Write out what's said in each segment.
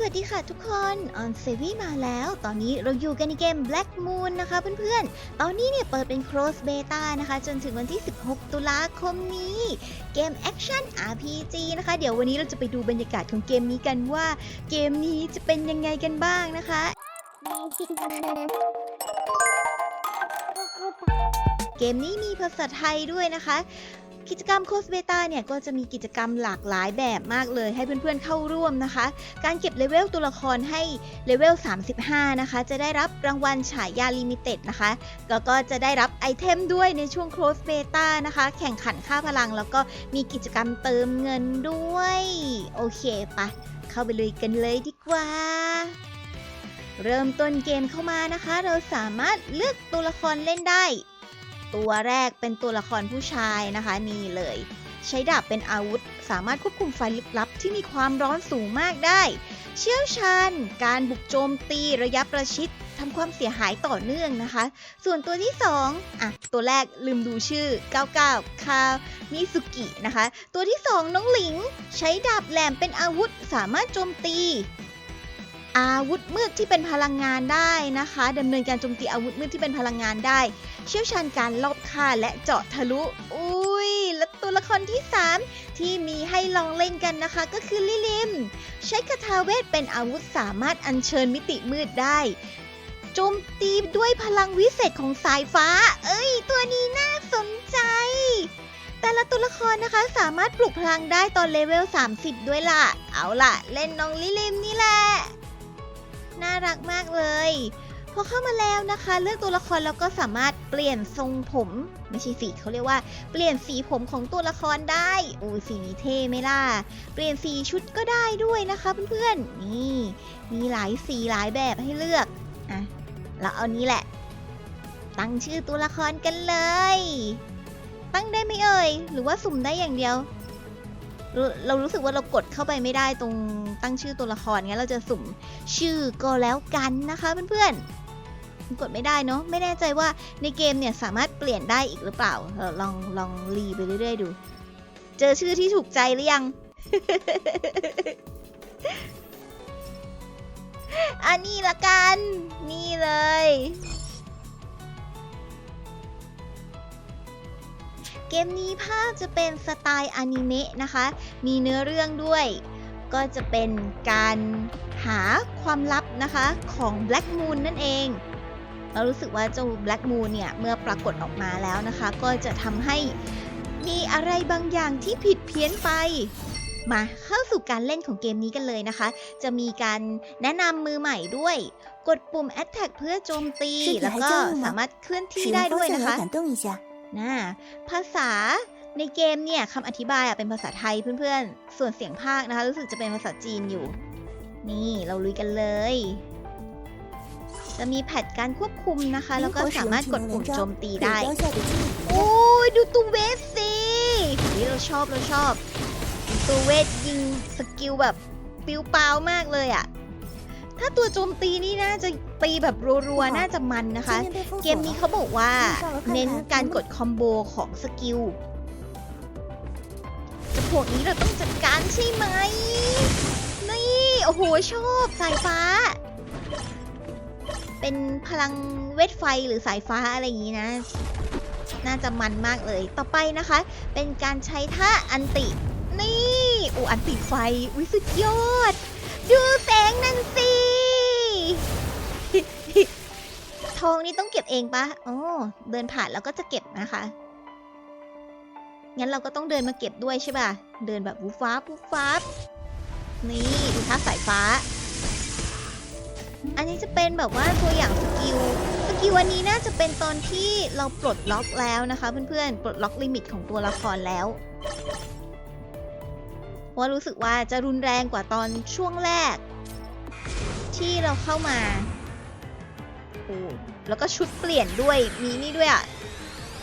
สวัสดีค่ะทุกคนออนเซวีมาแล้ว ตอนนี้เราอยู่กันในเกม Black Moon นะคะเพื่อนๆ ตอนนี้เนี่ยเปิดเป็น Cross Beta นะคะ จนถึงวันที่ 16 ตุลาคมนี้ เกม Action RPG นะคะ เดี๋ยววันนี้เราจะไปดูบรรยากาศของเกมนี้กันว่า เกมนี้จะเป็นยังไงกันบ้างนะคะเกมนี้มีภาษาไทยด้วยนะคะ กิจกรรมโคสเบต้าเนี่ยก็จะมีกิจกรรมหลากหลายแบบมากเลยให้เพื่อนๆเข้าร่วมนะคะ การเก็บเลเวลตัวละครให้เลเวล 35 นะคะ จะได้รับรางวัลฉายาลิมิเต็ดนะคะ แล้วก็จะได้รับไอเทมด้วยในช่วงโคสเบต้านะคะ แข่งขันค่าพลัง แล้วก็มีกิจกรรมเติมเงินด้วย โอเคปะเข้าไปเลยกันเลยดีกว่าเริ่มต้นเกมเข้ามานะคะ เราสามารถเลือกตัวละครเล่นได้ ตัวแรกเป็นตัวละครผู้ชายนะคะนี่เลย ใช้ดาบเป็นอาวุธ สามารถควบคุมไฟลึกลับที่มีความร้อนสูงมากได้ เชี่ยวชาญ การบุกโจมตีระยะประชิดทำความเสียหายต่อเนื่องนะคะ ส่วนตัวที่ 2อะ ตัวแรกลืมดูชื่อ 99 คามิสุกินะคะ ตัวที่ 2 น้องหลิง ใช้ดาบแหลมเป็นอาวุธ สามารถโจมตี อาวุธมืดที่เป็นพลังงานได้นะคะดำเนินการโจมตีอาวุธมืดที่เป็นพลังงานได้ เชี่ยวชาญการลอบฆ่าและเจาะทะลุ อุ้ย และตัวละครที่ 3 ที่มีให้ลองเล่นกันนะคะก็คือลิลิม ใช้คาถาเวทเป็นอาวุธสามารถอัญเชิญมิติมืดได้โจมตีด้วยพลังวิเศษของสายฟ้า เอ้ย ตัวนี้น่าสนใจ แต่ละตัวละครนะคะสามารถปลุกพลังได้ตอนเลเวล 30 ด้วยล่ะ เอาล่ะ เล่นน้องลิลิมนี่แหละ น่ารักมากเลย อเข้ามาแล้วนะคะ เลือกตัวละครแล้วก็สามารถเปลี่ยนทรงผม ไม่ใช่สีเขาเรียกว่าเปลี่ยนสีผมของตัวละครได้โอ้สีนี้เท่ไหมล่ะเปลี่ยนสีชุดก็ได้ด้วยนะคะเพื่อนๆนี่มีหลายสีหลายแบบให้เลือกอะเราเอานี้แหละ ตั้งชื่อตัวละครกันเลย ตั้งได้ไหมเอ่ยหรือว่าสุ่มได้อย่างเดียวเราเรารู้สึกว่าเรากดเข้าไปไม่ได้ตรงตั้งชื่อตัวละครงั้นเราจะสุ่มชื่อก็แล้วกันนะคะเพื่อนๆ กดไม่ได้เนาะไม่แน่ใจว่าในเกมเนี่ยสามารถเปลี่ยนได้อีกหรือเปล่าเออลองลองรีไปเรื่อยๆดู เจอชื่อที่ถูกใจหรือยัง อันนี้ละกัน นี่เลยเกมนี้ภาพจะเป็นสไตล์อนิเมะนะคะ มีเนื้อเรื่องด้วย ก็จะเป็นการหาความลับนะคะของ Black Moon นั่นเอง เรู้สึกว่าเจ้าแบล็กมูนเนี่ยเมื่อปรากฏออกมาแล้วนะคะ ก็จะทำให้มีอะไรบางอย่างที่ผิดเพี้ยนไป มาเข้าสู่การเล่นของเกมนี้กันเลยนะคะ จะมีการแนะนำมือใหม่ด้วย กดปุ่ม Attack เพื่อโจมตี แล้วก็สามารถเคลื่อนที่ได้ด้วยนะคะน่าภาษาในเกมเนี่ยคำอธิบายเป็นภาษาไทยเพื่อนๆ ส่วนเสียงภาคนะคะ รู้สึกจะเป็นภาษาจีนอยู่ นี่เราลุยกันเลย จะมีแพดการควบคุมนะคะ แล้วก็สามารถกดปุ่มโจมตีได้ โอ้ยดูตัวเวสสินี่เราชอบเราชอบตัวเวสยิงสกิลแบบปิวเปล่ามากเลยอะถ้าตัวโจมตีนี่น่าจะตีแบบรัวๆ น่าจะมันนะคะ เกมนี้เขาบอกว่าเน้นการกดคอมโบของสกิลจะพวกนี้เราต้องจัดการใช่ไหม นี่ โอ้โห ชอบสายฟ้า เป็นพลังเวทไฟหรือสายฟ้าอะไรอย่างนี้นะ น่าจะมันมากเลย ต่อไปนะคะ เป็นการใช้ท่าอันติ นี่อูอันติไฟวิสุดยอด ดูแสงนั่นสิ ทองนี่ต้องเก็บเองปะอ๋อเดินผ่านแล้วก็จะเก็บนะคะ งั้นเราก็ต้องเดินมาเก็บด้วยใช่ป่ะ เดินแบบวูฟ้าวูฟ้านี่ดูท่าสายฟ้า อันนี้จะเป็นแบบว่าตัวอย่างสกิล สกิลวันนี้น่าจะเป็นตอนที่เราปลดล็อกแล้วนะคะเพื่อนๆ ปลดล็อกลิมิตของตัวละครแล้วว่ารู้สึกว่าจะรุนแรงกว่าตอนช่วงแรก ที่เราเข้ามาโอ้แล้วก็ชุดเปลี่ยนด้วย มีนี่ด้วยอะ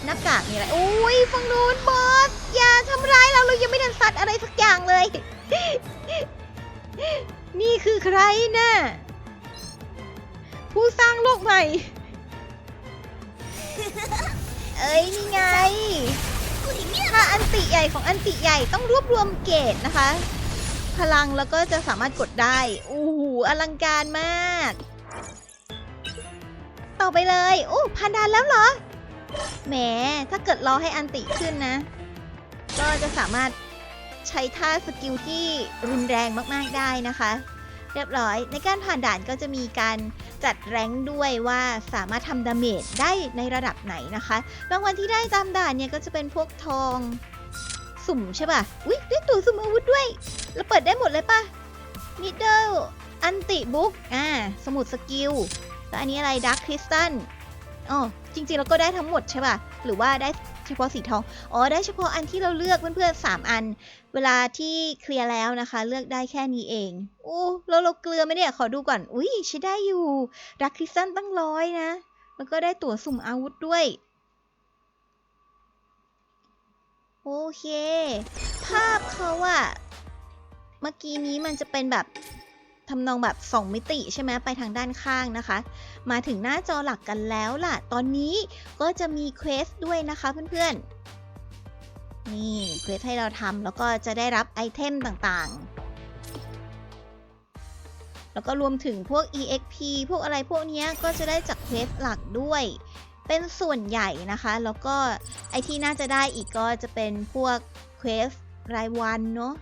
หน้ากากมีอะไรโอ้ยฝั่งนู้นบอสอย่าทำร้ายเราเรายังไม่ทันสัตว์อะไรสักอย่างเลย นี่คือใครน่ะ ผู้สร้างโลกใหม่เอ้ยนี่ไงถ้าอันติใหญ่ของอันติใหญ่ต้องรวบรวมเกรดนะคะ พลังแล้วก็จะสามารถกดได้อู้หูอลังการมาก ต่อไปเลยโอ้พันดานแล้วเหรอแหมถ้าเกิดรอให้อันติขึ้นนะ ก็จะสามารถใช้ท่าสกิลที่รุนแรงมาก ๆ ได้นะคะ เรียบร้อย ในการผ่านด่านก็จะมีการจัดแรงด้วยว่าสามารถทำดาเมจได้ในระดับไหนนะคะรางวัลที่ได้ตามด่านเนี่ยก็จะเป็นพวกทองสุ่มใช่ป่ะ อุ๊ยได้ตัวสุ่มอาวุธด้วย แล้วเปิดได้หมดเลยป่ะมิดเดิลอันติบุ๊กอ่า สมุดสกิล แล้วอันนี้อะไรดักคริสตัลอ๋อจริงๆเราก็ได้ทั้งหมดใช่ป่ะ หรือว่าได้ เฉพาะสีทอง อ๋อ ได้เฉพาะอันที่เราเลือกเพื่อนๆสามอัน เวลาที่เคลียร์แล้วนะคะ เลือกได้แค่นี้เอง โอ้แล้วเราเกลือไหมเนี่ย ขอดูก่อน อุ้ยใช้ได้อยู่ดักคริสตัลตั้งร้อยนะ แล้วก็ได้ตั๋วสุ่มอาวุธด้วย โอเค ภาพเขาอะเมื่อกี้นี้มันจะเป็นแบบ ทำนองแบบ 2 มิติใช่ไหมไปทางด้านข้างนะคะ มาถึงหน้าจอหลักกันแล้วล่ะ ตอนนี้ก็จะมีเควสด้วยนะคะเพื่อนๆ นี่เควสให้เราทำแล้วก็จะได้รับไอเทมต่างๆ แล้วก็รวมถึงพวก EXP พวกอะไรพวกนี้ก็จะได้จากเควสหลักด้วย เป็นส่วนใหญ่นะคะ แล้วก็ไอที่น่าจะได้อีกก็จะเป็นพวกเควสรายวันเนาะ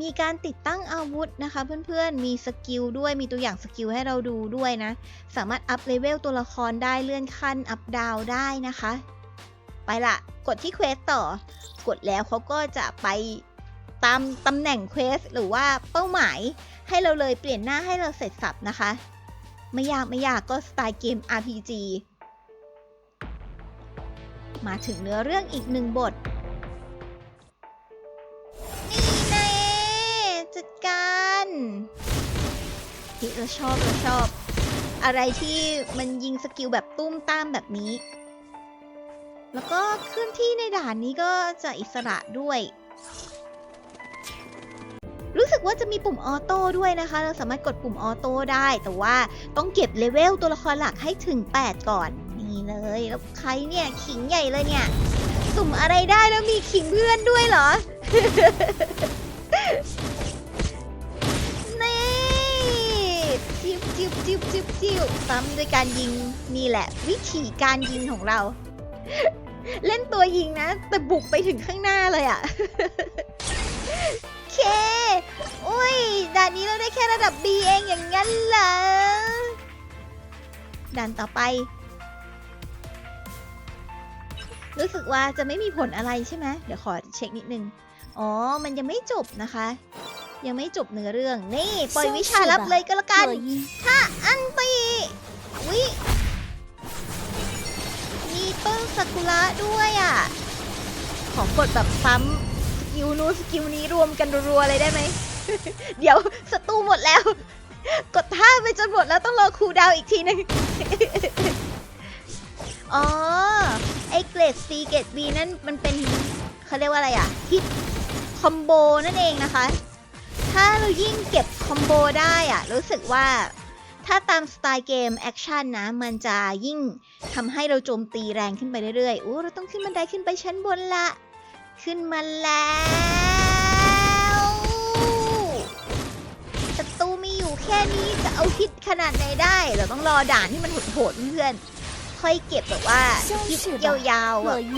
มีการติดตั้งอาวุธนะคะเพื่อนๆ มีสกิลด้วย มีตัวอย่างสกิลให้เราดูด้วยนะ สามารถอัพเลเวลตัวละครได้เลื่อนขั้นอัพดาวได้นะคะ ไปละกดที่เควสต่อ กดแล้วเขาก็จะไปตามตำแหน่งเควสหรือว่าเป้าหมายให้เราเลยเปลี่ยนหน้าให้เราเสร็จสับนะคะ ไม่ยากไม่ยากก็สไตล์เกม RPG มาถึงเนื้อเรื่องอีกหนึ่งบท นี่ จัดการเฮ้ยเราชอบเราชอบ อะไรที่มันยิงสกิลแบบตุ้มตามแบบนี้ แล้วก็เคลื่อนที่ในด่านนี้ก็จะอิสระด้วย รู้สึกว่าจะมีปุ่มออโต้ด้วยนะคะ เราสามารถกดปุ่มออโต้ได้ แต่ว่าต้องเก็บเลเวลตัวละครหลักให้ถึง 8 ก่อน นี่เลย แล้วใครเนี่ยขิงใหญ่เลยเนี่ย สุ่มอะไรได้แล้วมีขิงเพื่อนด้วยเหรอ จิ้วจิ้วจิ้วจิ้วจิ้วซ้ำด้วยการยิงนี่แหละ วิธีการยิงของเรา เล่นตัวยิงนะ แต่บุกไปถึงข้างหน้าเลยอะเคอุ้ยด่านนี้เราได้แค่ระดับ B เองอย่างงั้นเหรอด่านต่อไป รู้สึกว่าจะไม่มีผลอะไรใช่ไหมเดี๋ยวขอเช็คนิดนึง อ๋อ มันยังไม่จบนะคะ ยังไม่จบเนื้อเรื่อง นี่ ปล่อยวิชาลับเลยก็แล้วกัน可以ถ้าอันตีวิมีต้นซากุระด้วยอะ ขอกดแบบซ้ำสกิลนู้นสกิลนี้รวมกันรัวๆเลยได้ไหม เดี๋ยวศัตรูหมดแล้ว กดท่าไปจนหมดแล้วต้องรอคูลดาวน์อีกทีหนึงอ๋อ ไอเกรด C เกรด B นั่นมันเป็นเขาเรียกว่าอะไรอะฮิตคอมโบนั่นเองนะคะ ถ้าเรายิ่งเก็บคอมโบได้อะรู้สึกว่าถ้าตามสไตล์เกมแอคชั่นนะ มันจะยิ่งทำให้เราโจมตีแรงขึ้นไปเรื่อยๆโอ้เราต้องขึ้นบันไดขึ้นไปชั้นบนละ ขึ้นมาแล้วศัตรูมีอยู่แค่นี้จะเอาฮิตขนาดไหนได้ เราต้องรอด่านที่มันโหดๆเพื่อนๆค่อยเก็บแบบว่าฮิตยาวๆอะ可以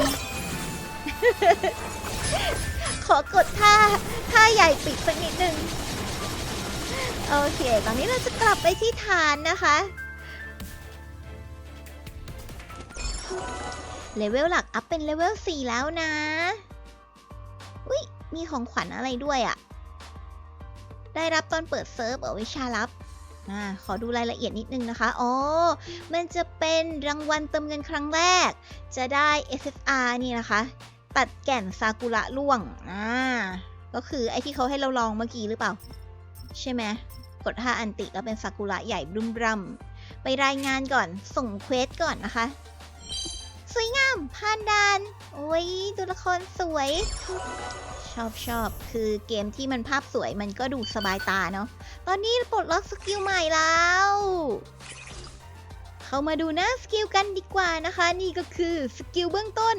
ข อกดท่าท่าใหญ่ปิดสักนิดนึงโอเคตอนนี้เราจะกลับไปที่ฐานนะคะเลเวลหลักอัพเป็นเลเวล4แล้วนะ อุ้ยมีของขวัญอะไรด้วยอะ่ะ ได้รับตอนเปิดเซิร์ฟเอาวิชาลับอ่าขอดูรายละเอียดนิดนึงนะคะ อ๋อ มันจะเป็นรางวัลเติมเงินครั้งแรก จะได้ SSR นี่นะคะ ตัดแก่นซากุระร่วง อ่า ก็คือไอที่เขาให้เราลองเมื่อกี้หรือเปล่า ใช่ไหม กดท่าอันติก็เป็นซากุระใหญ่บรุมรัมไปรายงานก่อน ส่งเควสก่อนนะคะ สวยงามผ่านดาน โอ้ยตัวละครสวย ชอบชอบ คือเกมที่มันภาพสวยมันก็ดูสบายตาเนาะ ตอนนี้ปลดล็อกสกิลใหม่แล้ว เข้ามาดูหน้าสกิลกันดีกว่านะคะ นี่ก็คือสกิลเบื้องต้น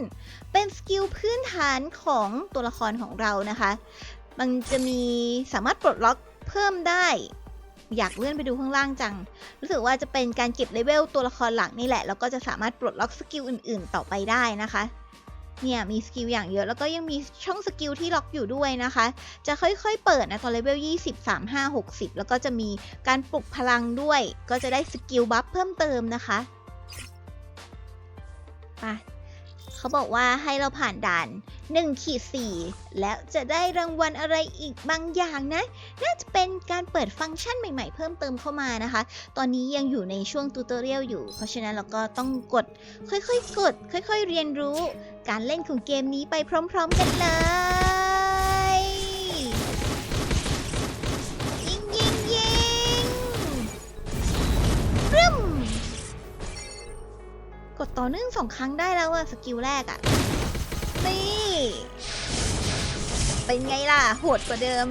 เป็นสกิลพื้นฐานของตัวละครของเรานะคะ มันจะมีสามารถปลดล็อกเพิ่มได้ อยากเลื่อนไปดูข้างล่างจัง รู้สึกว่าจะเป็นการเก็บเลเวลตัวละครหลักนี่แหละ แล้วก็จะสามารถปลดล็อกสกิลอื่นๆ ต่อไปได้นะคะ เนี่ยมีสกิลอย่างเยอะ แล้วก็ยังมีช่องสกิลที่ล็อกอยู่ด้วยนะคะ จะค่อยๆเปิดนะตอนเลเวล20 35 60 แล้วก็จะมีการปลุกพลังด้วย ก็จะได้สกิลบัฟเพิ่มเติมนะคะไป เขาบอกว่าให้เราผ่านด่าน1ขีด4แล้วจะได้รางวัลอะไรอีกบางอย่างนะ น่าจะเป็นการเปิดฟังก์ชันใหม่ๆ เพิ่มเติมเข้ามานะคะ ตอนนี้ยังอยู่ในช่วงตูตอเรียลอยู่ เพราะฉะนั้นเราก็ต้องกด ค่อยๆ กด ค่อยๆ เรียนรู้ การเล่นของเกมนี้ไปพร้อม ๆ กันเลย ต่อเนื่องสองครั้งได้แล้วอะสกิลแรกอะนี่เป็นไงล่ะ โหดกว่าเดิม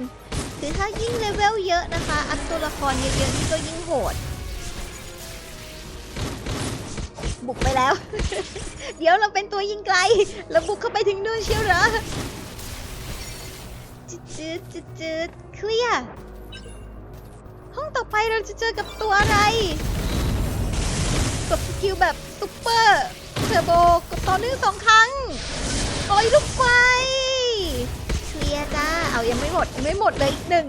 คือถ้ายิ่งเลเวลเยอะนะคะ อัพตัวละครเยอะๆนี่ก็ยิ่งโหด บุกไปแล้ว เดี๋ยวเราเป็นตัวยิงไกลแล้วบุกเข้าไปถึงนู่นเชียวเหรอจืดจืดจืดจืดเคลียร์ห้องต่อไปเราจะเจอกับตัวอะไร กดสกิลแบบซุปเปอร์เทอร์โบกดต่อเนื่องสองครั้งปล่อยลูกไฟเคลียร์จ้า เอายังไม่หมดยังไม่หมดเลยอีกหนึ่ง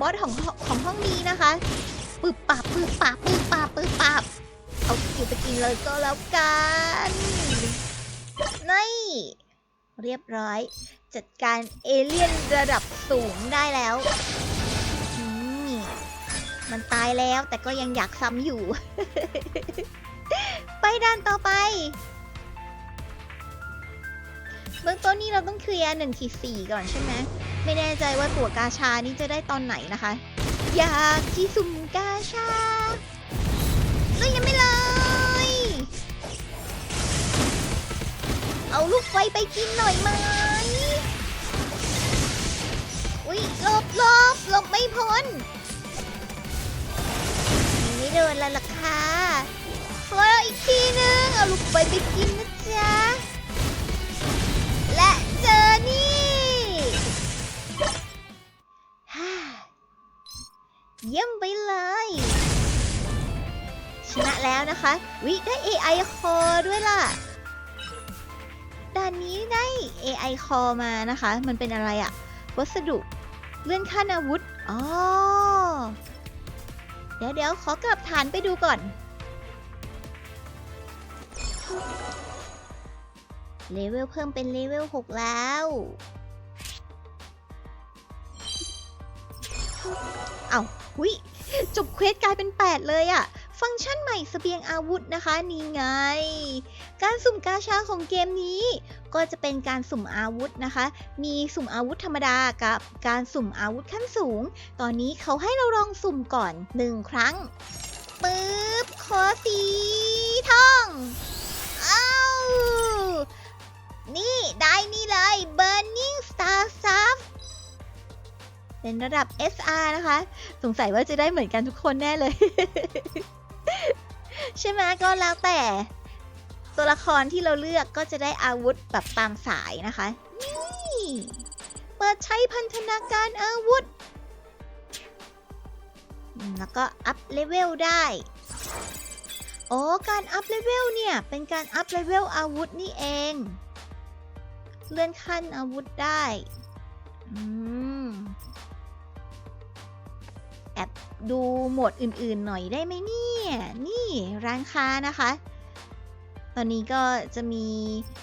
บอสของของห้องนี้นะคะปึบปับปึบปับปึบปับปึบปับเอาสกิลไปกินเลยก็แล้วกันนี่เรียบร้อย จัดการเอเลี่ยนระดับสูงได้แล้วอืม มันตายแล้วแต่ก็ยังอยากซ้ำอยู่ ไปด้านต่อไป เบื้องต้นนี้เราต้องเคลียร์หนึ่งขีดสี่ก่อนใช่ไหมไม่แน่ใจว่าตัวกาชานี่จะได้ตอนไหนนะคะ อยากที่สุ่มกาชาก็ยังไม่เลย เอาลูกไฟไปกินหน่อยไหมอุ๊ยหลบหลบหลบไม่พ้น โดนแล้วล่ะค่ะขอเราอีกทีนึง เอาลูกไฟไปกินนะจ๊ะ และเจอนี่ฮ่าเยี่ยมไปเลย ชนะแล้วนะคะ วิได้ AI Core ด้วยล่ะด่านนี้ได้ AI Core มานะคะ มันเป็นอะไรอะวัสดุ เลื่อนขั้นอาวุธ อ๋อ ดี๋ยวเดี๋ยวขอกลับฐานไปดูก่อน เลเวลเพิ่มเป็นเลเวล 6 แล้ว เอาหุยจบเควสกลายเป็น 8 เลยอะฟังก์ชันใหม่สเสบียงอาวุธนะคะ นี่ไง การสุ่มกาชาของเกมนี้ ก็จะเป็นการสุ่มอาวุธนะคะ มีสุ่มอาวุธธรรมดากับการสุ่มอาวุธขั้นสูง ตอนนี้เขาให้เราลองสุ่มก่อน 1 ครั้งปึ๊บขอสีทองอ้าวนี่ได้นี่เลย Burning Star s a f เป็นระดับ SR นะคะ สงสัยว่าจะได้เหมือนกันทุกคนแน่เลย ใช่ไหมก็แล้วแต่ ตัวละครที่เราเลือกก็จะได้อาวุธแบบตามสายนะคะ นี่เปิดใช้พันธนาการอาวุธ แล้วก็อัพเลเวลได้โอ๋อการอัพเลเวลเนี่ย เป็นการอัพเลเวลอาวุธนี่เอง เลื่อนขั้นอาวุธได้อืมแอบดูหมดอื่นๆหน่อยได้ไหมเนี่ย นี่ร้านค้านะคะ ตอนนี้ก็จะมี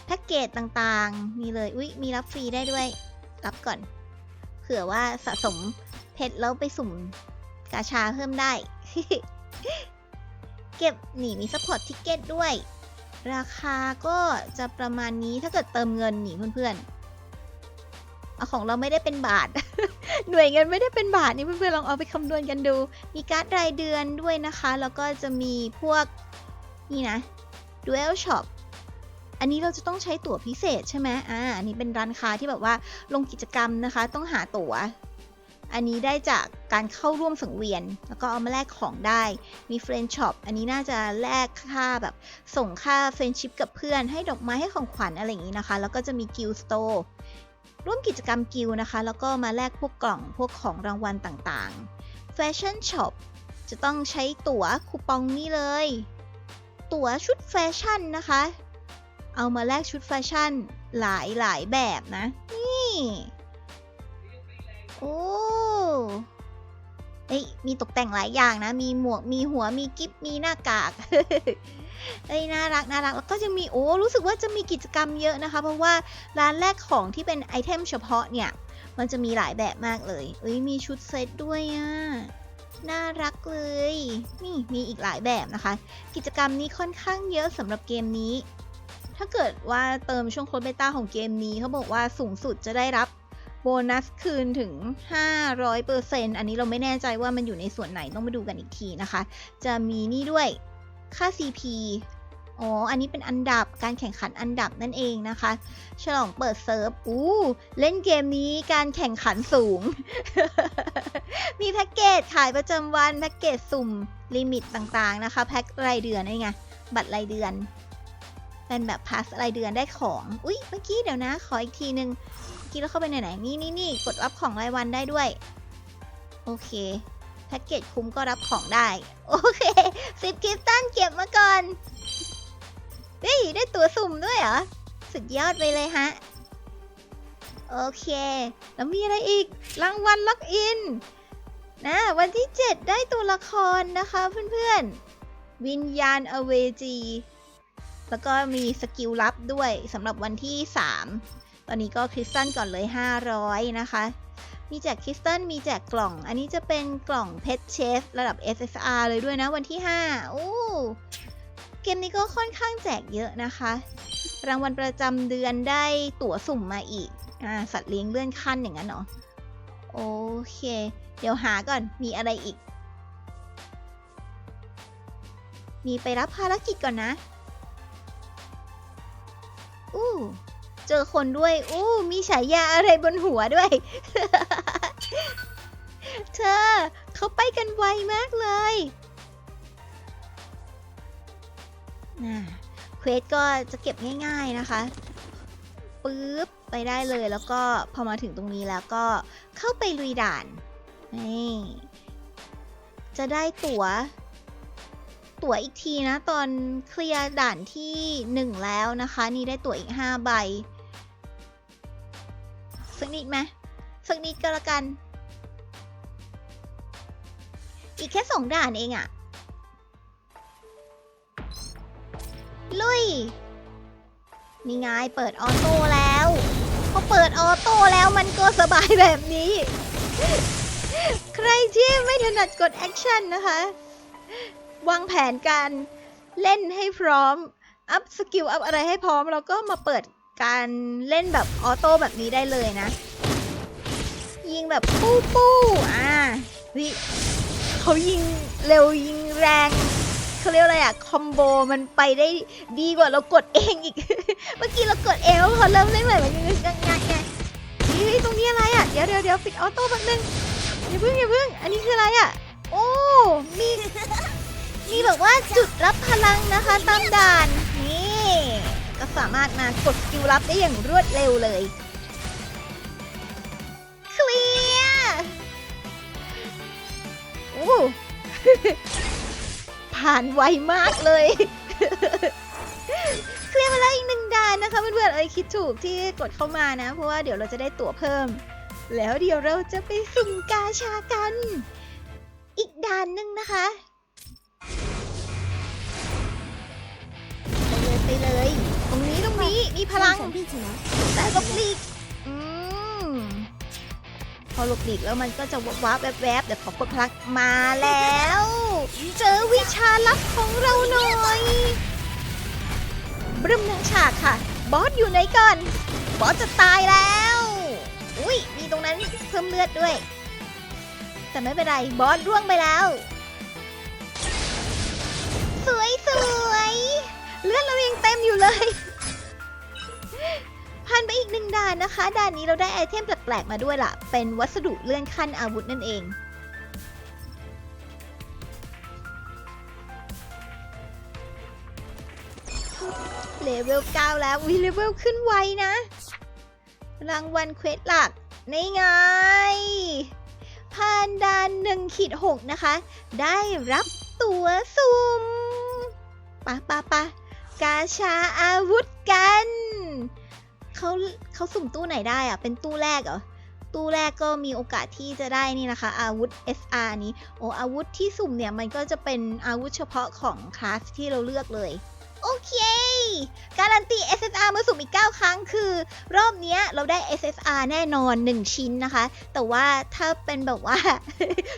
แพ็กเกจต่างๆ มีเลย อุ๊ย มีรับฟรีได้ด้วย รับก่อน เผื่อว่าสะสมเพชรแล้วไปสุ่มกาชาเพิ่มได้ เก็บหนีมีซัพพอร์ตทิกเก็ตด้วย ราคาก็จะประมาณนี้ถ้าเกิดเติมเงินหนีเพื่อนๆเอาของเราไม่ได้เป็นบาท หน่วยเงินไม่ได้เป็นบาทนี่เพื่อนๆลองเอาไปคำนวณกันดู มีการ์ดรายเดือนด้วยนะคะ แล้วก็จะมีพวกนี่นะ Dual Shop อันนี้เราจะต้องใช้ตั๋วพิเศษใช่ไหมอ่า อันนี้เป็นร้านค้าที่แบบว่าลงกิจกรรมนะคะ ต้องหาตั๋ว อันนี้ได้จากการเข้าร่วมสังเวียน แล้วก็เอามาแลกของได้ มีเฟรนช์ช็อป อันนี้น่าจะแลกค่าแบบส่งค่าเฟรนชิพกับเพื่อน ให้ดอกไม้ให้ของขวัญอะไรอย่างนี้นะคะ แล้วก็จะมีกิลสโตร์ร่วมกิจกรรมกิลนะคะ แล้วก็มาแลกพวกกล่องพวกของรางวัลต่างๆ Fashion Shop จะต้องใช้ตั๋วคูปองนี่เลย ตั๋วชุดแฟชั่นนะคะ เอามาแลกชุดแฟชั่นหลายหลายแบบนะ นี่ โอ้เอ้ยมีตกแต่งหลายอย่างนะ มีหมวก มีหัว มีกิฟมีหน้ากาก เอ้ยน่ารักน่ารัก แล้วก็จะมี โอ้ รู้สึกว่าจะมีกิจกรรมเยอะนะคะ เพราะว่าร้านแรกของที่เป็นไอเทมเฉพาะเนี่ย มันจะมีหลายแบบมากเลย เอ้ย มีชุดเซตด้วยอะ่ะ น่ารักเลย นี่มีอีกหลายแบบนะคะ กิจกรรมนี้ค่อนข้างเยอะสำหรับเกมนี้ ถ้าเกิดว่าเติมช่วงโค้ดเบต้าของเกมนี้เขาบอกว่าสูงสุดจะได้รับโบนัสคืนถึง 500%อันนี้เราไม่แน่ใจว่ามันอยู่ในส่วนไหนต้องมาดูกันอีกทีนะคะ จะมีนี่ด้วยค่า CP อ๋อ อันนี้เป็นอันดับการแข่งขันอันดับนั่นเองนะคะ ฉลองเปิดเซิร์ฟ อู้ เล่นเกมนี้การแข่งขันสูง มีแพ็กเกจขายประจำวันแพ็กเกจสุ่มลิมิตต่างๆนะคะ แพ็กรายเดือนนี่ไง บัตรรายเดือน เป็นแบบพาสรายเดือนได้ของ อุ๊ย เมื่อกี้เดี๋ยวนะ ขออีกทีนึงเมื่อกี้เราเข้าไปไหนๆนี่นี่นี่กดรับของรายวันได้ด้วย โอเคแพ็กเกจคุ้มก็รับของได้ โอเคสิบคริสตันเก็บมาก่อน เฮ้ย ได้ตั๋วสุ่มด้วยเหรอ สุดยอดไปเลยฮะ โอเค แล้วมีอะไรอีก รางวัลล็อกอิน นะ วันที่ 7 ได้ตัวละครนะคะเพื่อนๆ วิญญาณอเวจี แล้วก็มีสกิลลับด้วยสำหรับวันที่ 3 ตอนนี้ก็คริสตัลก่อนเลย 500 นะคะ มีแจกคริสตัลมีแจกกล่อง อันนี้จะเป็นกล่องเพชรเชฟระดับ SSR เลยด้วยนะวันที่ 5 โอ้ เกมนี้ก็ค่อนข้างแจกเยอะนะคะ รางวัลประจำเดือนได้ตั๋วสุ่มมาอีกอ่าสัตว์เลี้ยงเลื่อนขั้นอย่างนั้นเนาะโอเค เดี๋ยวหาก่อนมีอะไรอีก มีไปรับภารกิจก่อนนะ อู้เจอคนด้วย อู้มีฉายาอะไรบนหัวด้วย เธอเขาไปกันไวมากเลย นะเควสก็จะเก็บง่าย ๆนะคะปึ๊บไปได้เลยแล้วก็พอมาถึงตรงนี้แล้วก็เข้าไปลุยด่านนี่จะได้ตัว๋ว ตั๋วอีกทีนะ ตอนเคลียร์ด่านที่ 1 แล้วนะคะ นี่ได้ตั๋วอีก 5 ใบสักนิดไหมสักนิดก็แล้วกัน อีกแค่สองด่านเองอะ ลุย นี่ไงเปิดออโต้แล้วพอเปิดออโต้แล้วมันก็สบายแบบนี้ ใครที่ไม่ถนัดกดแอคชั่นนะคะ วางแผนการเล่นให้พร้อม อัพสกิลอัพอะไรให้พร้อม แล้วก็มาเปิดการเล่นแบบออโต้แบบนี้ได้เลยนะ ยิงแบบปู้ปู้อ่าเฮ้ยเขายิงเร็วยิงแรง เขาเรียกอะไรอะคอมโบมันไปได้ดีกว่าเรากดเองอีก เมื่อกี้เรากดเองแล้วพอเริ่มเล่นใหม่มันยังยังไงไงเฮ้ยตรงนี้อะไรอะเดี๋ยวเดี๋ยวเดี๋ยวปิดออโต้แป๊บนึงอย่าเพิ่งอย่าเพิ่ง อันนี้คืออะไรอะโอ้มีมีแบบว่าจุดรับพลังนะคะตามด่านนี่ก็สามารถมากดสกิลรับได้อย่างรวดเร็วเลยเคลียร์โอ้ ผ่านไวมากเลย เคลียร์มาแล้วอีกหนึ่งด่านนะคะเพื่อนๆเอ้ยคิดถูกที่กดเข้ามานะ เพราะว่าเดี๋ยวเราจะได้ตั๋วเพิ่ม แล้วเดี๋ยวเราจะไปสุ่มกาชากัน อีกด่านหนึ่งนะคะไปเลยไปเลย ตรงนี้ตรงนี้มีพลังแต่หลบลีก อหลบหลีกแล้วมันก็จะวับวับแวบแวบๆเดี๋ยวขอกดพลังมาแล้ว เจอวิชาลับของเราหน่อยบรึมหนังฉากค่ะ บอสอยู่ไหนก่อน บอสจะตายแล้ว อุ้ยมีตรงนั้นเพิ่มเลือดด้วย แต่ไม่เป็นไร บอสร่วงไปแล้ว สวยสวยๆเลือดเรายังเต็มอยู่เลย ผ่านไปอีกหนึ่งด่านนะคะ ด่านนี้เราได้ไอเทมแปลกๆมาด้วยล่ะ เป็นวัสดุเลื่อนขั้นอาวุธนั่นเอง เลเวล 9 แล้ววิเลเวลขึ้นไวนะ รางวัลเควสหลักนี่ไงผ่านด่านหนึ่งขีดหกนะคะ ได้รับตัวสุ่มปะปะปะกาชาอาวุธกัน เขาเขาสุ่มตู้ไหนได้อะเป็นตู้แรกเหรอตู้แรกก็มีโอกาสที่จะได้นี่นะคะ อาวุธ SR นี้โอ้อาวุธที่สุ่มเนี่ย มันก็จะเป็นอาวุธเฉพาะของคลาสที่เราเลือกเลย โอเค การันตี SSR มาสุ่มอีก 9 ครั้งคือ รอบนี้เราได้ SSR แน่นอน 1 ชิ้นนะคะ แต่ว่าถ้าเป็นแบบว่า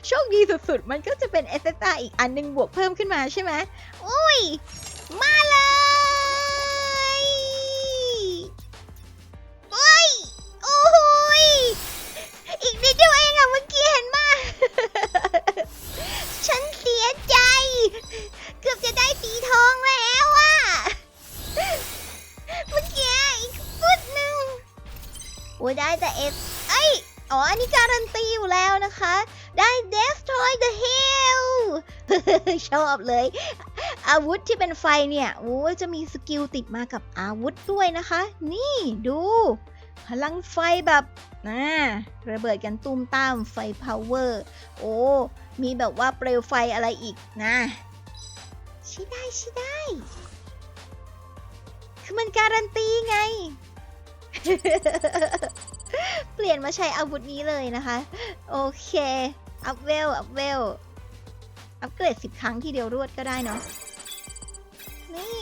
โชคดีสุดๆ มันก็จะเป็น SSR อีกอันหนึงบวกเพิ่มขึ้นมาใช่ไหมอุ้ย มาเลย ฉันเสียใจ เกือบจะได้สีทองแล้วอะเมื่อกี้อีกฟุตหนึ่งโอ้ได้แต่เอสเอ้ย อ๋อ อันนี้การันตีอยู่แล้วนะคะ ได้ destroy the hill ชอบเลย อาวุธที่เป็นไฟเนี่ย โอ้จะมีสกิลติดมากับอาวุธด้วยนะคะ นี่ดู พลังไฟแบบนะระเบิดกันตุ้มตามไฟพาวเวอร์ โอ้ มีแบบว่าเปลวไฟอะไรอีกนะใช่ได้ใช่ได้ คือมันการันตีไง เปลี่ยนมาใช้อาวุธนี้เลยนะคะ โอเค อัพเวล อัพเวล อัพเกรดสิบครั้งทีเดียวรวดก็ได้เนาะ นี่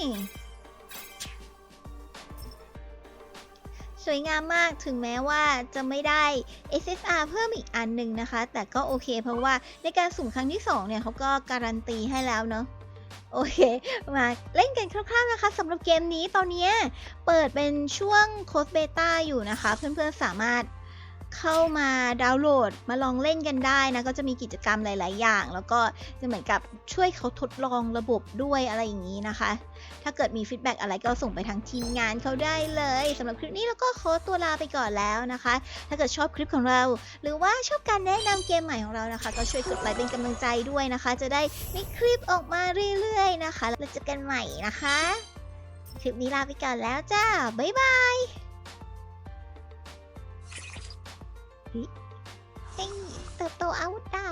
สวยงามมากถึงแม้ว่าจะไม่ได้ SSR เพิ่มอีกอันหนึ่งนะคะ แต่ก็โอเคเพราะว่าในการสุ่มครั้งที่ 2 เนี่ยเขาก็การันตีให้แล้วเนาะโอเค มาเล่นกันคร่าวๆนะคะสำหรับเกมนี้ตอนนี้เปิดเป็นช่วงโค้ดเบต้าอยู่นะคะ เพื่อนๆสามารถ เข้ามาดาวน์โหลดมาลองเล่นกันได้นะ ก็จะมีกิจกรรมหลาย ๆ อย่าง แล้วก็จะเหมือนกับช่วยเขาทดลองระบบด้วยอะไรอย่างนี้นะคะ ถ้าเกิดมีฟีดแบ็กอะไรก็ส่งไปทางทีมงานเขาได้เลยสำหรับคลิปนี้เราก็ขอตัวลาไปก่อนแล้วนะคะ ถ้าเกิดชอบคลิปของเรา หรือว่าชอบการแนะนำเกมใหม่ของเรานะคะ ก็ช่วยกดไลค์เป็นกำลังใจด้วยนะคะ จะได้มีคลิปออกมาเรื่อย ๆ นะคะแล้วเจอกันใหม่นะคะคลิปนี้ลาไปก่อนแล้วจ้าบ๊ายบาย เฮ้ยเติบโตอาวุธได้